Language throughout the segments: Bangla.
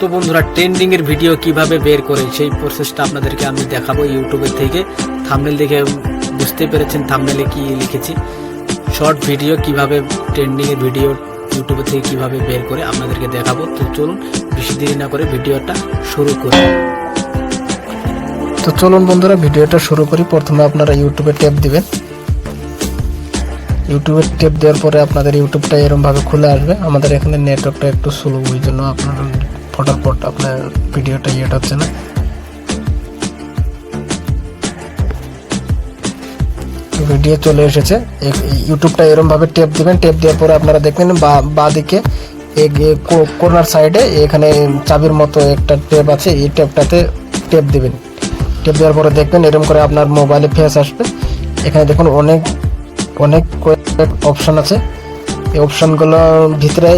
তো বন্ধুরা ট্রেন্ডিং এর ভিডিও কীভাবে বের করে সেই প্রসেসটা আপনাদেরকে আমি দেখাবো ইউটিউবের থেকে। থামনেল দেখে বুঝতে পেরেছেন থামনেলে কি লিখেছি। শর্ট ভিডিও কীভাবে ট্রেন্ডিং এর ভিডিও ইউটিউবে থেকে কীভাবে বের করে আপনাদেরকে দেখাবো। তো চলুন, বেশি দেরি না করে ভিডিওটা শুরু করি। তো চলুন বন্ধুরা ভিডিওটা শুরু করি। প্রথমে আপনারা ইউটিউবে ট্যাপ দিবেন। ইউটিউবে ট্যাপ দেওয়ার পরে আপনাদের ইউটিউবটা এরমভাবে খুলে আসবে। আমাদের এখানে নেটওয়ার্কটা একটু স্লো ওই জন্য আপনার ফটাফট আপনার ভিডিওটা ইয়েটা হচ্ছে না। ভিডিও চলে এসেছে। ইউটিউবটা এরমভাবে ট্যাপ দিবেন। ট্যাপ দেওয়ার পরে আপনারা দেখবেন বা বাঁ দিকে কর্নার সাইডে এখানে চাবির মতো একটা ট্যাপ আছে। এই ট্যাপটাতে ট্যাপ দিবেন। ট্যাপ দেওয়ার পরে দেখবেন এরকম করে আপনার মোবাইলে ফেস আসবে। এখানে দেখুন অনেক অনেক কয়েক অপশন আছে। এই অপশনগুলোর ভিতরে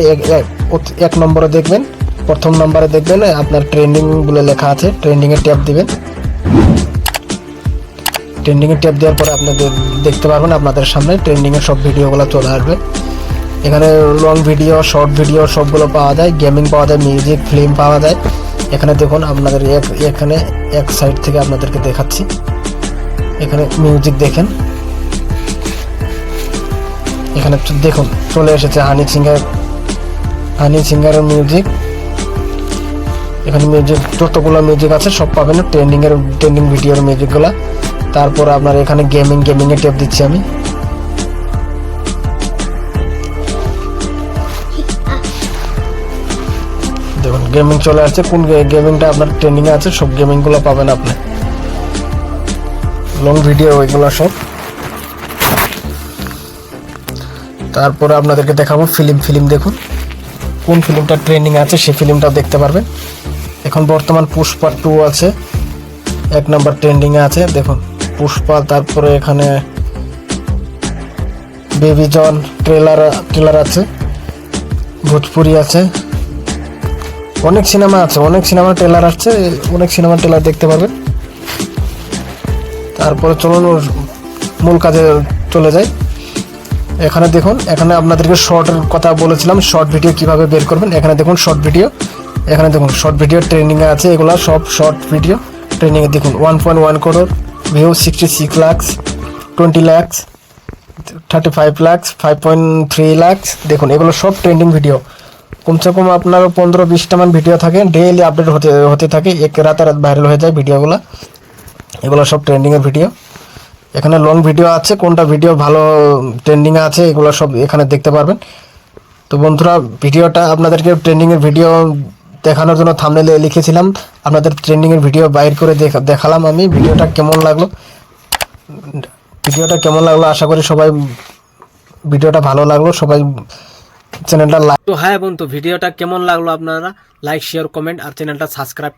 এক নম্বরে দেখবেন। প্রথম নম্বরে দেখবেন আপনার ট্রেন্ডিংগুলো লেখা আছে। ট্রেন্ডিংয়ে ট্যাপ দিবেন। ট্রেন্ডিংয়ে ট্যাপ দেওয়ার পরে আপনাদের দেখতে পারবেন আপনাদের সামনে ট্রেন্ডিংয়ের সব ভিডিওগুলো চলে আসবে। এখানে লং ভিডিও শর্ট ভিডিও সবগুলো পাওয়া যায়। গেমিং পাওয়া যায় মিউজিক ফিল্ম পাওয়া যায়। এখানে দেখুন, আপনাদের এক- এখানে এক সাইড থেকে আপনাদেরকে দেখাচ্ছি। এখানে মিউজিক দেখেন। এখানে দেখুন, চলে এসেছে হানি সিঙ্গার হানি সিঙ্গারের মিউজিক এখানে মিউজিক যতগুলো মিউজিক আছে সব পাবেন। ট্রেন্ডিং এর ট্রেন্ডিং ভিডিওর মিউজিকগুলো তারপর আপনার এখানে গেমিং গেমিং এ টেপ দিচ্ছি আমি। দেখুন গেমিং চলে আসছে। কোন গেমিংটা আপনার ট্রেন্ডিং এ আছে, সব গেমিংগুলো পাবেন আপনি। লং ভিডিও ওইগুলো সব। তারপরে আপনাদেরকে দেখাবো ফিল্ম ফিল্ম দেখুন। কোন ফিল্মটা ট্রেন্ডিং আছে, সেই ফিল্মটাও দেখতে পারবেন। এখন বর্তমান পুষ্পা টু আছে। এক নাম্বার ট্রেন্ডিং আছে। দেখুন, পুষ্পা, তারপরে এখানে বেবি জন ট্রেলার ট্রেলার আছে। ভোজপুরি আছে। অনেক সিনেমা আছে। অনেক সিনেমা ট্রেলার আসছে। অনেক সিনেমা ট্রেলার দেখতে পারবেন। তারপরে চলুন, ওর মূল কাজে চলে যাই। এখানে দেখুন, এখানে আপনাদেরকে শর্টের কথা বলেছিলাম। শর্ট ভিডিও কীভাবে বের করবেন? এখানে দেখুন শর্ট ভিডিও এখানে দেখুন শর্ট ভিডিও ট্রেনিংয়ে আছে, এগুলো সব শর্ট ভিডিও ট্রেনিংয়ে দেখুন। One point one crore view sixty six lakhs twenty lakhs thirty five lakhs five point three lakhs দেখুন, এগুলো সব ট্রেন্ডিং ভিডিও কমসে কম আপনার পনেরো বিশটা মান ভিডিও থাকে ডেইলি আপডেট হতে হতে থাকে, এক রাতে রাত ভাইরাল হয়ে যায় ভিডিওগুলো এগুলো সব ট্রেন্ডিংয়ের ভিডিও এখানে লং ভিডিও আছে, কোনটা ভিডিও ভালো ট্রেন্ডিংয়ে আছে, এগুলো সব এখানে দেখতে পারবেন। তো বন্ধুরা ভিডিওটা আপনাদেরকে ট্রেন্ডিংয়ের ভিডিও দেখানোর জন্য থামনেলে লিখেছিলাম। আপনাদের ট্রেন্ডিংয়ের ভিডিও বাইর করে দেখা- দেখালাম আমি। ভিডিওটা কেমন লাগল? ভিডিওটা কেমন লাগল? আশা করি সবাই ভিডিওটা ভালো লাগল। সবাই চ্যানেলটা লাইক তো হ্যাঁ বন্ধু, ভিডিওটা কেমন লাগল আপনারা? লাইক শেয়ার কমেন্ট আর চ্যানেলটা সাবস্ক্রাইব